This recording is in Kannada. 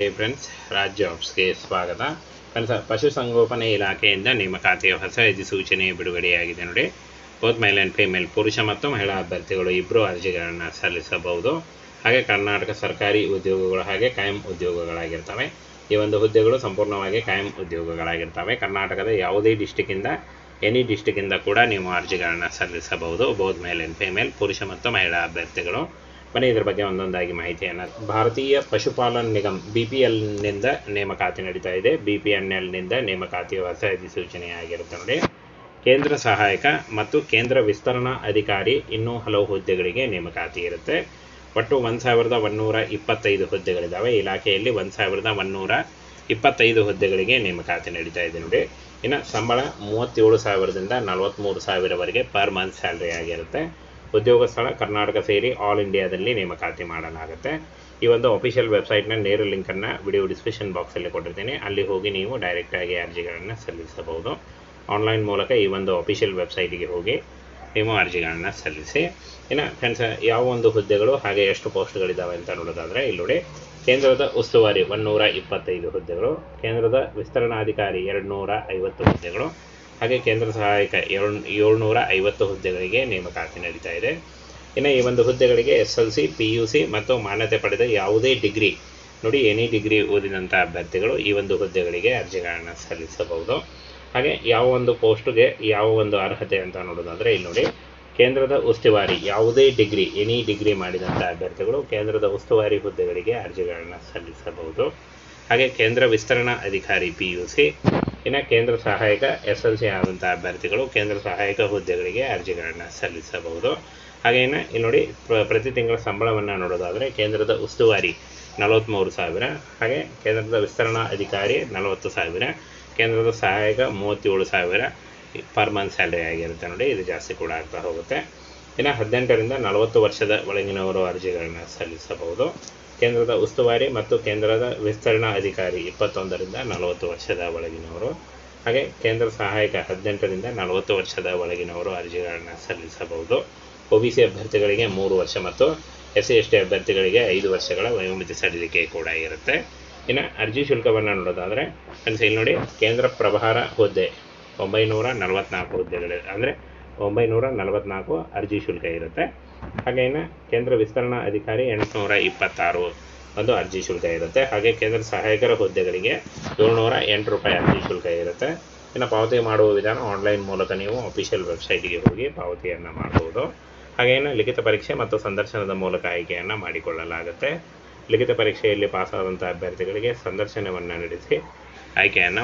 ಫ್ರೆಂಡ್ಸ್ ರಾಜ್ ಜಾಬ್ಸ್ಗೆ ಸ್ವಾಗತ. ಫ್ರೆಂಡ್ಸ್ ಪಶುಸಂಗೋಪನೆ ಇಲಾಖೆಯಿಂದ ನೇಮಕಾತಿಯ ಹೊಸ ಅಧಿಸೂಚನೆ ಬಿಡುಗಡೆಯಾಗಿದೆ ನೋಡಿ. ಬೋತ್ ಮೇಲ್ ಆ್ಯಂಡ್ ಫೀಮೇಲ್ ಪುರುಷ ಮತ್ತು ಮಹಿಳಾ ಅಭ್ಯರ್ಥಿಗಳು ಇಬ್ಬರು ಅರ್ಜಿಗಳನ್ನು ಸಲ್ಲಿಸಬಹುದು. ಹಾಗೆ ಕರ್ನಾಟಕ ಸರ್ಕಾರಿ ಉದ್ಯೋಗಗಳು ಹಾಗೆ ಕಾಯಂ ಉದ್ಯೋಗಗಳಾಗಿರ್ತವೆ. ಈ ಒಂದು ಹುದ್ದೆಗಳು ಸಂಪೂರ್ಣವಾಗಿ ಕಾಯಂ ಉದ್ಯೋಗಗಳಾಗಿರ್ತವೆ. ಕರ್ನಾಟಕದ ಯಾವುದೇ ಡಿಸ್ಟಿಕ್ಕಿಂದ ಎನಿ ಡಿಸ್ಟಿಕ್ಕಿಂದ ಕೂಡ ನೀವು ಅರ್ಜಿಗಳನ್ನು ಸಲ್ಲಿಸಬಹುದು. ಬೋತ್ ಮೇಲ್ ಆ್ಯಂಡ್ ಫೀಮೇಲ್ ಪುರುಷ ಮತ್ತು ಮಹಿಳಾ ಅಭ್ಯರ್ಥಿಗಳು. ಬನ್ನಿ ಇದರ ಬಗ್ಗೆ ಒಂದೊಂದಾಗಿ ಮಾಹಿತಿಯನ್ನು ಭಾರತೀಯ ಪಶುಪಾಲನ್ ನಿಗಮ್ ಬಿ ಪಿ ಎಲ್ನಿಂದ ನೇಮಕಾತಿ ನಡೀತಾ ಇದೆ. ಬಿ ಪಿ ಎನ್ ಎಲ್ನಿಂದ ನೇಮಕಾತಿ ಹೊಸ ಅಧಿಸೂಚನೆ ಆಗಿರುತ್ತೆ ನೋಡಿ. ಕೇಂದ್ರ ಸಹಾಯಕ ಮತ್ತು ಕೇಂದ್ರ ವಿಸ್ತರಣಾ ಅಧಿಕಾರಿ ಇನ್ನೂ ಹಲವು ಹುದ್ದೆಗಳಿಗೆ ನೇಮಕಾತಿ ಇರುತ್ತೆ. ಒಟ್ಟು ಒಂದು ಸಾವಿರದ ಒನ್ನೂರ ಇಪ್ಪತ್ತೈದು ಹುದ್ದೆಗಳಿದ್ದಾವೆ ಇಲಾಖೆಯಲ್ಲಿ ಒಂದು ಸಾವಿರದ ಒನ್ನೂರ ಇಪ್ಪತ್ತೈದು ಹುದ್ದೆಗಳಿಗೆ ನೇಮಕಾತಿ ನಡೀತಾ ಇದೆ ನೋಡಿ. ಇನ್ನು ಸಂಬಳ ಮೂವತ್ತೇಳು ಸಾವಿರದಿಂದ ನಲವತ್ತ್ಮೂರು ಸಾವಿರವರೆಗೆ ಪರ್ ಮಂತ್ ಸ್ಯಾಲ್ರಿ ಆಗಿರುತ್ತೆ. ಉದ್ಯೋಗ ಸ್ಥಳ ಕರ್ನಾಟಕ ಸೇರಿ ಆಲ್ ಇಂಡಿಯಾದಲ್ಲಿ ನೇಮಕಾತಿ ಮಾಡಲಾಗುತ್ತೆ. ಈ ಒಂದು ಅಫಿಷಿಯಲ್ ವೆಬ್ಸೈಟ್ನ ನೇರ ಲಿಂಕನ್ನು ವಿಡಿಯೋ ಡಿಸ್ಕ್ರಿಪ್ಷನ್ ಬಾಕ್ಸಲ್ಲಿ ಕೊಟ್ಟಿರ್ತೀನಿ. ಅಲ್ಲಿ ಹೋಗಿ ನೀವು ಡೈರೆಕ್ಟಾಗಿ ಅರ್ಜಿಗಳನ್ನು ಸಲ್ಲಿಸಬಹುದು. ಆನ್ಲೈನ್ ಮೂಲಕ ಈ ಒಂದು ಅಫಿಷಿಯಲ್ ವೆಬ್ಸೈಟಿಗೆ ಹೋಗಿ ನೀವು ಅರ್ಜಿಗಳನ್ನು ಸಲ್ಲಿಸಿ. ಇನ್ನು ಫ್ರೆಂಡ್ಸ್ ಯಾವ ಒಂದು ಹುದ್ದೆಗಳು ಹಾಗೆ ಎಷ್ಟು ಪೋಸ್ಟ್ಗಳಿದ್ದಾವೆ ಅಂತ ನೋಡೋದಾದರೆ ಇಲ್ಲಿ ಕೇಂದ್ರದ ಉಸ್ತುವಾರಿ ಒನ್ನೂರ ಇಪ್ಪತ್ತೈದು ಹುದ್ದೆಗಳು. ಕೇಂದ್ರದ ವಿಸ್ತರಣಾಧಿಕಾರಿ ಎರಡು ನೂರ ಐವತ್ತು ಹುದ್ದೆಗಳು. ಹಾಗೆ ಕೇಂದ್ರ ಸಹಾಯಕ ಏಳು ಏಳ್ನೂರ ಐವತ್ತು ಹುದ್ದೆಗಳಿಗೆ ನೇಮಕಾತಿ ನಡೀತಾ ಇದೆ. ಇನ್ನು ಈ ಒಂದು ಹುದ್ದೆಗಳಿಗೆ S L C, P U C ಮತ್ತು ಮಾನ್ಯತೆ ಪಡೆದ ಯಾವುದೇ ಡಿಗ್ರಿ, ನೋಡಿ ಎನಿ ಡಿಗ್ರಿ ಓದಿದಂಥ ಅಭ್ಯರ್ಥಿಗಳು ಈ ಒಂದು ಹುದ್ದೆಗಳಿಗೆ ಅರ್ಜಿಗಳನ್ನು ಸಲ್ಲಿಸಬಹುದು. ಹಾಗೆ ಯಾವ ಒಂದು ಪೋಸ್ಟ್ಗೆ ಯಾವ ಒಂದು ಅರ್ಹತೆ ಅಂತ ನೋಡೋದಾದರೆ ಇಲ್ಲಿ ನೋಡಿ, ಕೇಂದ್ರದ ಉಸ್ತುವಾರಿ, ಯಾವುದೇ ಡಿಗ್ರಿ, ಎನಿ ಡಿಗ್ರಿ ಮಾಡಿದಂಥ ಅಭ್ಯರ್ಥಿಗಳು ಕೇಂದ್ರದ ಉಸ್ತುವಾರಿ ಹುದ್ದೆಗಳಿಗೆ ಅರ್ಜಿಗಳನ್ನು ಸಲ್ಲಿಸಬಹುದು. ಹಾಗೆ ಕೇಂದ್ರ ವಿಸ್ತರಣಾ ಅಧಿಕಾರಿ, ಪಿ ಯು ಸಿ ಇನ್ನು ಕೇಂದ್ರ ಸಹಾಯಕ ಎಸ್ ಎಲ್ ಸಿ ಆದಂಥ ಅಭ್ಯರ್ಥಿಗಳು ಕೇಂದ್ರ ಸಹಾಯಕ ಹುದ್ದೆಗಳಿಗೆ ಅರ್ಜಿಗಳನ್ನು ಸಲ್ಲಿಸಬಹುದು. ಹಾಗೆ ಇಲ್ಲಿ ನೋಡಿ ಪ್ರ- ಪ್ರತಿ ತಿಂಗಳ ಸಂಬಳವನ್ನು ನೋಡೋದಾದರೆ ಕೇಂದ್ರದ ಉಸ್ತುವಾರಿ ನಲವತ್ತ್ಮೂರು ಸಾವಿರ, ಹಾಗೆ ಕೇಂದ್ರದ ವಿಸ್ತರಣಾ ಅಧಿಕಾರಿ ನಲವತ್ತು ಸಾವಿರ, ಕೇಂದ್ರದ ಸಹಾಯಕ ಮೂವತ್ತೇಳು ಸಾವಿರ ಪರ್ ಮಂತ್ ಸ್ಯಾಲ್ರಿ ಆಗಿರುತ್ತೆ ನೋಡಿ, ಇದು ಜಾಸ್ತಿ ಕೂಡ ಆಗ್ತಾ ಹೋಗುತ್ತೆ. ಇನ್ನು ಹದಿನೆಂಟರಿಂದ ನಲವತ್ತು ವರ್ಷದ ಒಳಗಿನವರು ಅರ್ಜಿಗಳನ್ನು ಸಲ್ಲಿಸಬಹುದು. ಕೇಂದ್ರದ ಉಸ್ತುವಾರಿ ಮತ್ತು ಕೇಂದ್ರದ ವಿಸ್ತರಣಾ ಅಧಿಕಾರಿ ಇಪ್ಪತ್ತೊಂದರಿಂದ ನಲವತ್ತು ವರ್ಷದ ಒಳಗಿನವರು. ಹಾಗೆ ಕೇಂದ್ರ ಸಹಾಯಕ ಹದಿನೆಂಟರಿಂದ ನಲವತ್ತು ವರ್ಷದ ಒಳಗಿನವರು ಅರ್ಜಿಗಳನ್ನು ಸಲ್ಲಿಸಬಹುದು. ಒ ಬಿ ಸಿ ಅಭ್ಯರ್ಥಿಗಳಿಗೆ ಮೂರು ವರ್ಷ ಮತ್ತು ಎಸ್ ಸಿ ಎಸ್ ಟಿ ಅಭ್ಯರ್ಥಿಗಳಿಗೆ ಐದು ವರ್ಷಗಳ ವಯೋಮಿತಿ ಸಡಿಲಿಕೆ ಕೂಡ ಇರುತ್ತೆ. ಇನ್ನು ಅರ್ಜಿ ಶುಲ್ಕವನ್ನು ನೋಡೋದಾದರೆ ಫ್ರೆಂಡ್ಸ್ ಇಲ್ಲಿ ನೋಡಿ, ಕೇಂದ್ರ ಪ್ರಭಾರ ಹುದ್ದೆ ಒಂಬೈನೂರ ನಲವತ್ನಾಲ್ಕು ಹುದ್ದೆಗಳಿವೆ ಅಂದರೆ ಒಂಬೈನೂರ ನಲವತ್ನಾಲ್ಕು ಅರ್ಜಿ ಶುಲ್ಕ ಇರುತ್ತೆ. ಹಾಗೇನ ಕೇಂದ್ರ ವಿಸ್ತರಣಾ ಅಧಿಕಾರಿ ಎಂಟುನೂರ ಇಪ್ಪತ್ತಾರು ಒಂದು ಅರ್ಜಿ ಶುಲ್ಕ ಇರುತ್ತೆ. ಹಾಗೆ ಕೇಂದ್ರ ಸಹಾಯಕರ ಹುದ್ದೆಗಳಿಗೆ ಏಳ್ನೂರ ಎಂಟು ರೂಪಾಯಿ ಅರ್ಜಿ ಶುಲ್ಕ ಇರುತ್ತೆ. ಇನ್ನು ಪಾವತಿ ಮಾಡುವ ವಿಧಾನ ಆನ್ಲೈನ್ ಮೂಲಕ ನೀವು ಅಫಿಷಿಯಲ್ ವೆಬ್ಸೈಟ್ಗೆ ಹೋಗಿ ಪಾವತಿಯನ್ನು ಮಾಡಬಹುದು ಹಾಗೇನು ಲಿಖಿತ ಪರೀಕ್ಷೆ ಮತ್ತು ಸಂದರ್ಶನದ ಮೂಲಕ ಆಯ್ಕೆಯನ್ನು ಮಾಡಿಕೊಳ್ಳಲಾಗುತ್ತೆ. ಲಿಖಿತ ಪರೀಕ್ಷೆಯಲ್ಲಿ ಪಾಸಾದಂಥ ಅಭ್ಯರ್ಥಿಗಳಿಗೆ ಸಂದರ್ಶನವನ್ನು ನಡೆಸಿ ಆಯ್ಕೆಯನ್ನು